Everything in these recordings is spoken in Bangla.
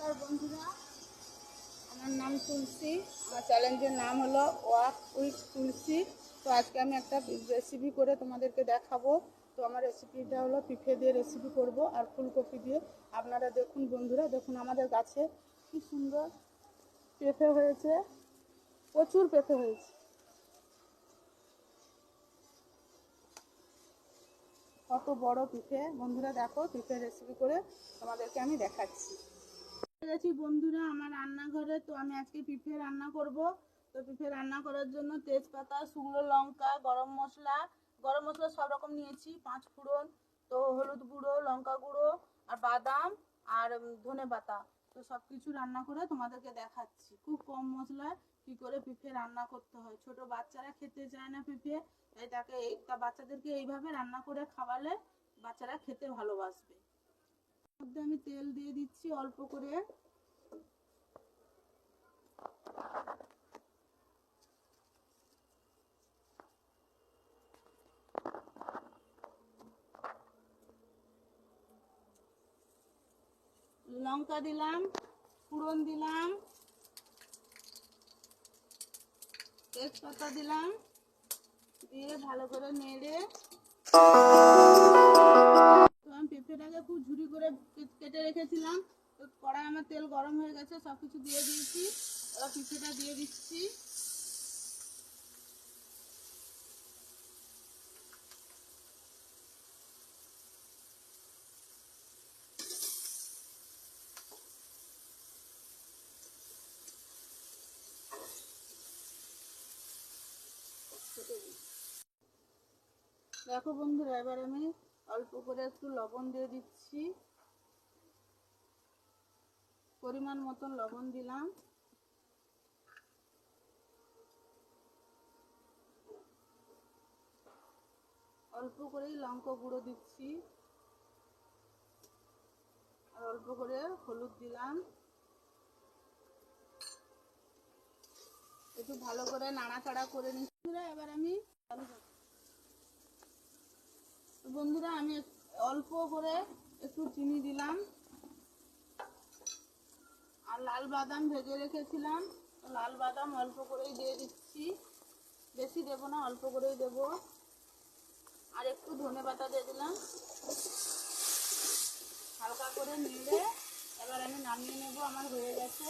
নমস্কার বন্ধুরা, আমার নাম তুলসী, আমার চ্যালেঞ্জের নাম হলো ওয়াক উইথ তুলসী। তো আজকে আমি একটা রেসিপি করে তোমাদেরকে দেখাবো। তো আমার রেসিপিটা হলো পিঠে দিয়ে রেসিপি করব আর ফুলকপি দিয়ে। আপনারা দেখুন বন্ধুরা, দেখুন আমাদের গাছে কি সুন্দর পেঁপে হয়েছে, প্রচুর পেঁপে হয়েছে। কত বড় পিঠে। বন্ধুরা দেখো, পিঠে রেসিপি করে তোমাদেরকে আমি দেখাচ্ছি। গেছি বন্ধুরা, আমার রান্নাঘরে। তো আমি আজকে পিঠে রান্না করব। তো পিঠে রান্না করার জন্য তেজপাতা, শুকনো লঙ্কা, গরম মশলা। গরম মশলা সব রকম নিয়েছি, পাঁচ ফোড়ন, তো হলুদ গুঁড়ো, লঙ্কা গুঁড়ো, আর বাদাম, আর ধনে পাতা। তো সব কিছু রান্না করে তোমাদেরকে দেখাচ্ছি। খুব কম মশলায় কি করে পিঠে রান্না করতে হয়। ছোট বাচ্চারা খেতে চায় না পিঠে, তাই তাকে বাচ্চাদেরকে এইভাবে রান্না করে খাওয়ালে বাচ্চারা খেতে ভালোবাসবে। মধ্যে আমি তেল দিয়ে দিচ্ছি অল্প করে। লঙ্কা দিলাম, ফোড়ন দিলাম, তেজপাতা দিলাম, দিয়ে ভালো করে নেড়ে গরম হয়ে গেছে সব কিছু দিয়ে দিয়েছি। এবার পিঠেটা দিয়ে দিচ্ছি। দেখো বন্ধুরা, এবার আমি অল্প করে একটু লবণ দিয়ে দিচ্ছি। পরিমাণ মতন লবণ দিলাম। অল্প করেই লঙ্কা গুঁড়ো দিচ্ছি। আর অল্প করে হলুদ দিলাম। একটু ভালো করে নাড়াচাড়া করে নিচ্ছি। এবার আমি বন্ধুরা, আমি অল্প করে একটু চিনি দিলাম। লাল বাদাম ভেজে রেখেছিলাম। লাল বাদাম অল্প করেই দিয়ে দিচ্ছি। বেশি দেবো না, অল্প করেই দেবো। আর একটু ধনে পাতা দিয়ে দিলাম। হালকা করে নিলে এবার আমি নামিয়ে নেব, আমার হয়ে গেছে।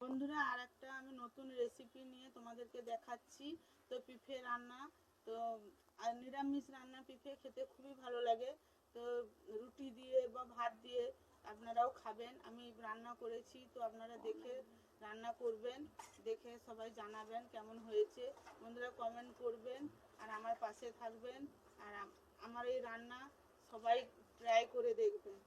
বন্ধুরা, আর একটা আমি নতুন রেসিপি নিয়ে তোমাদেরকে দেখাচ্ছি। তো পিঠে রান্না, তো, আর নিরামিষ রান্না পিঠে খেতে খুবই ভালো লাগে তো রুটি দিয়ে বা ভাত দিয়ে আপনারাও খাবেন। আমি রান্না করেছি, তো আপনারা দেখে রান্না করবেন, দেখে সবাই জানাবেন কেমন হয়েছে। বন্ধুরা কমেন্ট করবেন, আর আমার পাশে থাকবেন, আর আমার এই রান্না সবাই ট্রাই করে দেখবেন।